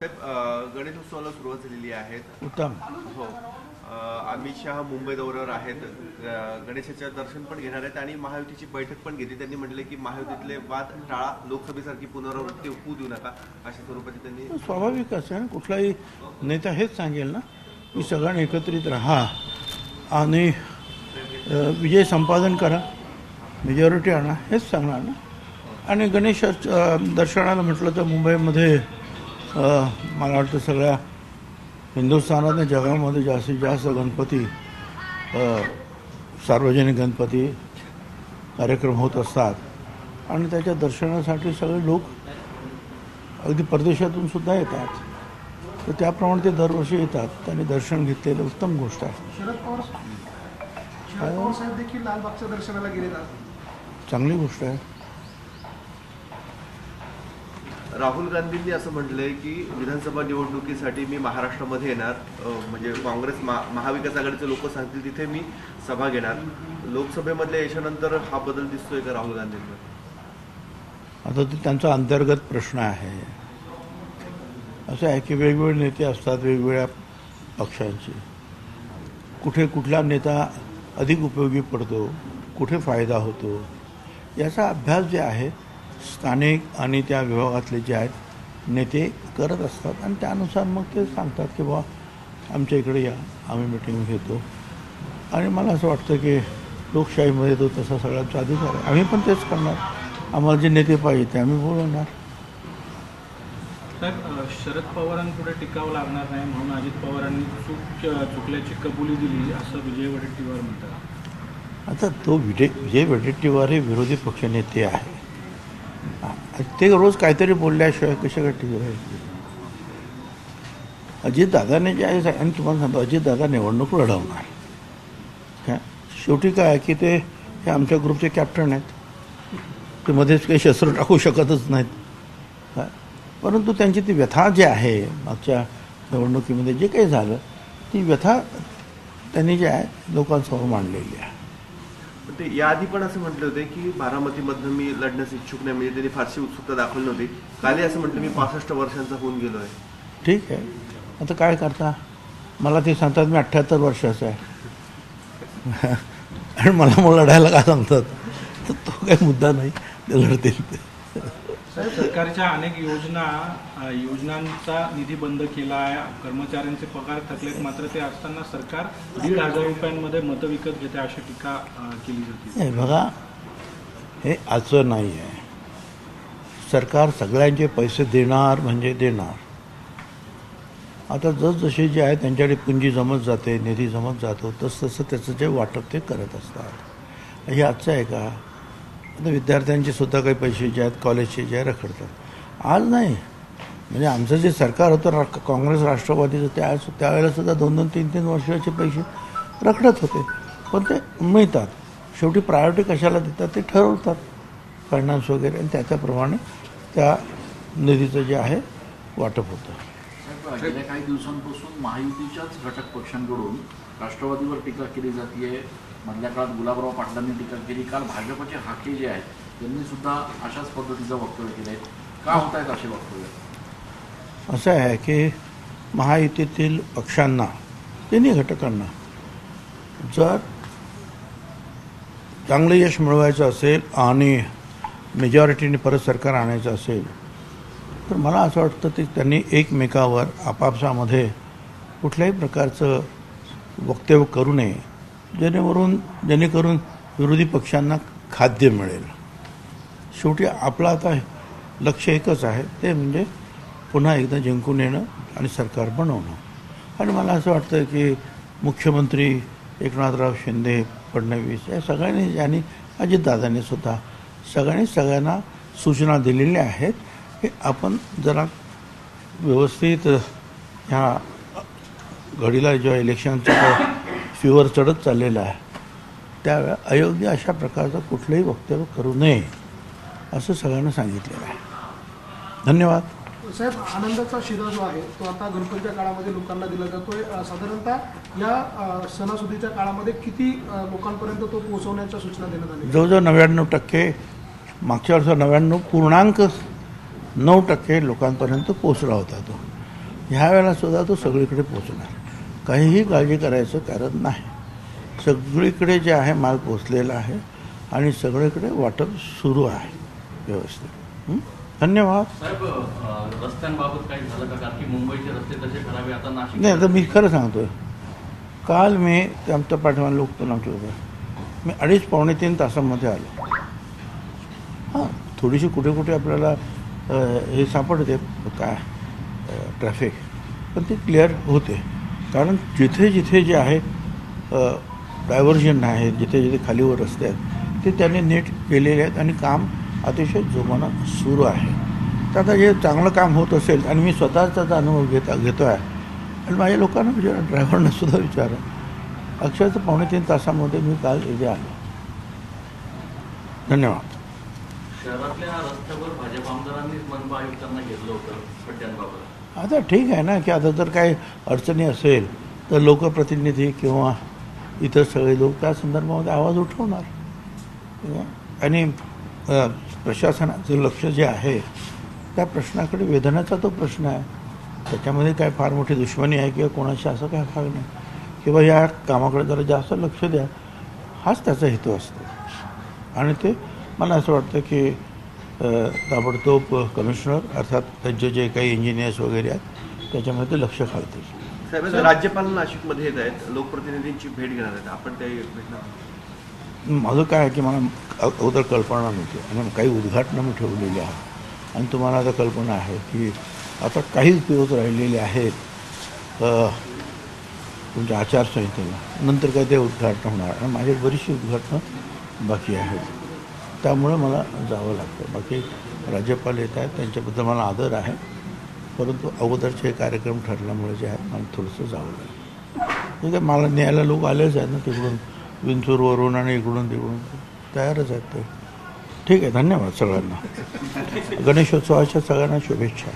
साहेब अ, गणेशोत्सवाला सुरुवात झालेली आहे. उत्तम. हो. अमित शहा मुंबई दौऱ्यावर आहेत. गणेशाचं दर्शन पण घेणार आहेत आणि महायुतीची बैठक पण घेतली. त्यांनी म्हटले की महायुतीतले वाद टाळा लोकसभेसारखी पुनरावृत्ती होऊ देऊ नका अशा स्वरूपाची त्यांनी स्वाभाविक असं आहे ना? कुठलाही नेता हेच सांगेल ना? की सगळ्यांनी एकत्रित राहा आणि विजय संपादन करा. मेजॉरिटी आणा. हेच सांगणार ना? आणि गणेश दर्शनाला म्हटलं तर मुंबईमध्ये मला वाटतं सगळ्या हिंदुस्थानात आणि जगामध्ये जास्तीत जास्त गणपती सार्वजनिक गणपती कार्यक्रम होत असतात. आणि त्याच्या दर्शनासाठी सगळे लोक अगदी परदेशातून सुद्धा येतात. तर त्याप्रमाणे ते दरवर्षी येतात. त्यांनी दर्शन घेतलेलं उत्तम गोष्ट आहे. शरद पवार शरद पवार साहेब देखील लालबागच्या दर्शनाला गेलेत आज. चांगली गोष्ट आहे. राहुल गांधींनी असं म्हटलंय की विधानसभा निवडणुकीसाठी मी महाराष्ट्रामध्ये येणार म्हणजे काँग्रेस महा- महाविकास आघाडीचे लोक सांगतील तिथे मी सभा घेणार. लोकसभेमधल्या यशानंतर हा बदल दिसतोय का राहुल गांधींवर? आता ते त्यांचा अंतर्गत प्रश्न आहे. असं आहे की वेगवेगळे नेते असतात वेगवेगळ्या पक्षांचे. कुठे कुठला नेता अधिक उपयोगी पडतो कुठे फायदा होतो याचा अभ्यास जे आहे स्थानिक आणि त्या विभागातले जे आहेत नेते करत असतात. आणि त्यानुसार मग ते सांगतात की बा आमच्या इकडे या. आम्ही मिटिंग घेतो. आणि मला असं वाटतं की लोकशाहीमध्ये तो तसा सगळ्यांचा अधिकार आहे. आम्ही पण तेच करणार. आम्हाला जे नेते पाहिजे ते आम्ही बोलवणार. शरद पवारांपुढे टिकावं लागणार नाही म्हणून अजित पवारांनी चूक चुकल्याची कबुली दिली असं विजय वडेट्टीवार म्हणतात. आता तो विजय विजय वडेट्टीवार हे विरोधी पक्षनेते आहे ते रोज काहीतरी बोलल्याशिवाय कशा काय टिकू राहील अजितदादाने जे आहे आणि तुम्हाला सांगतो अजितदादा निवडणूक लढवणार. काय शेवटी काय आहे की ते हे आमच्या ग्रुपचे कॅप्टन आहेत. ते मध्येच काही शस्त्र टाकू शकतच नाहीत. काय परंतु त्यांची ती व्यथा जी आहे मागच्या निवडणुकीमध्ये जे काही झालं ती व्यथा त्यांनी जे आहे लोकांसमोर मांडलेली आहे. ते याआधी पण असं म्हटले होते की बारामतीमधनं मी लढण्यास इच्छुक नाही म्हणजे त्यांनी फारशी उत्सुकता दाखवली नव्हती. कालही असं म्हटलं मी पासष्ट वर्षांचा होऊन गेलो आहे. ठीक आहे. आता काय करता? मला ते सांगतात मी अठ्ठ्याहत्तर वर्षाचा आहे. आणि मला मग लढायला का सांगतात? तर तो काही मुद्दा नाही ते लढतील ते. सरकारच्या अनेक योजना योजनांचा निधी बंद केला आहे. कर्मचाऱ्यांचे पगार थकलेत. मात्र ते असताना सरकार दीड हजार रुपयांमध्ये मतं विकत घेते अशी टीका केली जाते. बघा हे आजचं नाही आहे. सरकार सगळ्यांचे पैसे देणार म्हणजे देणार. आता जसजसे जे आहे त्यांच्याकडे पुंजी जमत जाते निधी जमत जातो तसं तसं त्याचं जे वाटप ते करत असतात. हे आजचं आहे का? आता विद्यार्थ्यांचे सुद्धा काही पैसे जे आहेत कॉलेजचे जे आहे रखडतात. आज नाही. म्हणजे आमचं जे सरकार होतं रा काँग्रेस राष्ट्रवादीचं त्या त्यावेळेला सुद्धा दोन दोन तीन तीन वर्षाचे पैसे रखडत होते. पण ते मिळतात. शेवटी प्रायोरिटी कशाला देतात ते ठरवतात. फायनान्स वगैरे आणि त्याच्याप्रमाणे त्या निधीचं जे आहे वाटप होतं. गेल्या काही दिवसांपासून महायुतीच्याच घटक पक्षांकडून राष्ट्रवादीवर टीका केली जाते मधल्या काळात गुलाबराव पाटलांनी टीका केली. काल भाजपचे हाके जे आहेत त्यांनी सुद्धा अशाच पद्धतीचं वक्तव्य केलं आहे का होत आहेत असे वक्तव्य? असं आहे की महायुतीतील पक्षांना तिन्ही घटकांना जर चांगलं यश मिळवायचं असेल आणि मेजॉरिटीने परत सरकार आणायचं असेल तर मला असं वाटतं की त्यांनी एकमेकावर आपापसामध्ये कुठल्याही प्रकारचं वक्तव्य करू नये. जेणेकरून जेणेकरून विरोधी पक्षांना खाद्य मिळेल. शेवटी आपलं आता लक्ष एकच आहे ते म्हणजे पुन्हा एकदा जिंकून येणं आणि सरकार बनवणं. आणि मला असं वाटतं की मुख्यमंत्री एकनाथराव शिंदे फडणवीस या सगळ्यांनी आणि अजितदादांनी सुद्धा सगळ्यांनी सगळ्यांना सूचना दिलेल्या आहेत की आपण जरा व्यवस्थित ह्या घडीला जेव्हा इलेक्शनचं फिवर चढत चाललेला आहे. त्यावेळेला अयोग्य अशा प्रकारचं कुठलंही वक्तव्य करू नये असं सगळ्यांना सांगितलेलं आहे. धन्यवाद. साहेब आनंदाचा शिरा जो आहे तो आता गणपतीच्या काळामध्ये लोकांना दिला जातोय. साधारणतः या सणासुदीच्या काळामध्ये किती लोकांपर्यंत तो पोहोचवण्याच्या सूचना देण्यात आल्या? जवळजवळ नव्याण्णव टक्के मागच्या वर्षी नव्याण्णव पूर्णांक नऊ टक्के लोकांपर्यंत पोचला होता तो. ह्या वेळेला सुद्धा तो सगळीकडे पोचणार काहीही काळजी करायचं कारण नाही. सगळीकडे जे आहे माल पोचलेला आहे आणि सगळीकडे वाटप सुरू आहे व्यवस्थित? धन्यवाद. साहेब अ, रस्त्यांबाबत काही झालं का? कारण की मुंबईचे रस्ते तसे खराब आहे आता नाशिक नाही आता मी खरं सांगतोय. काल मी ते आमच्या पाठीमागे लोक पण आमच्या मी अडीच पावणे तीन तासामध्ये आलो. हां थोडीशी कुठे कुठे आपल्याला हे सापडते काय ट्रॅफिक. पण ते क्लिअर होते. कारण जिथे जिथे जे आहे डायव्हर्जन आहे जिथे जिथे खालीवर रस्ते आहेत ते त्यांनी नीट केलेले आहेत आणि काम अतिशय जोमानं सुरू आहे. तर आता जे चांगलं काम होत असेल आणि मी स्वतःच त्याचा अनुभव घेता घेतो आहे. आणि माझ्या लोकांना विचारा ड्रायव्हरना सुद्धा विचारा. अक्षरशः पावणे तीन तासामध्ये मी काल इथे आलो. धन्यवाद. शहरातल्या रस्त्यावर भाजप आमदारांनीच मनपा आयुक्तांना घेतलं होतं. आता ठीक आहे ना की आता जर काही अडचणी असेल तर लोकप्रतिनिधी किंवा इतर सगळे लोक त्या संदर्भामध्ये आवाज उठवणार. आणि प्रशासनाचं लक्ष जे आहे त्या प्रश्नाकडे वेदनाचा तो प्रश्न आहे. त्याच्यामध्ये काय फार मोठी दुश्मनी आहे किंवा कोणाशी असं काय भाग नाही. किंवा या कामाकडे जरा जास्त लक्ष द्या हाच त्याचा हेतू असतो. आणि ते मला असं वाटतं की ताबडतोब कमिशनर अर्थात त्यांचे जे काही इंजिनियर्स वगैरे आहेत त्याच्यामध्ये ते लक्ष घालतील. साहेब राज्यपाल नाशिकमध्ये येत आहेत. लोकप्रतिनिधींची भेट घेणार आहेत. आपण त्या भेटणार माझं काय आहे की मला अगोदर कल्पना नव्हती आणि काही उद्घाटनं मी ठेवलेली आहेत आणि तुम्हाला आता कल्पना आहे की आता काहीच दिवस राहिलेले आहेत तुमच्या आचारसंहितेला. नंतर काय ते उद्घाटन होणार. आणि माझी बरीचशी उद्घाटनं बाकी आहेत. त्यामुळे मला जावं लागतं. बाकी राज्यपाल येत आहेत त्यांच्याबद्दल मला आदर आहे. परंतु अगोदरचे कार्यक्रम ठरल्यामुळे जे आहेत मला थोडंसं जावं लागतं. ठीक आहे मला न्यायला लोक आलेच आहेत ना तिकडून विंचूरवरून आणि इकडून तिकडून. तयारच आहेत ते. ठीक आहे धन्यवाद सगळ्यांना. गणेशोत्सवाच्या सगळ्यांना शुभेच्छा.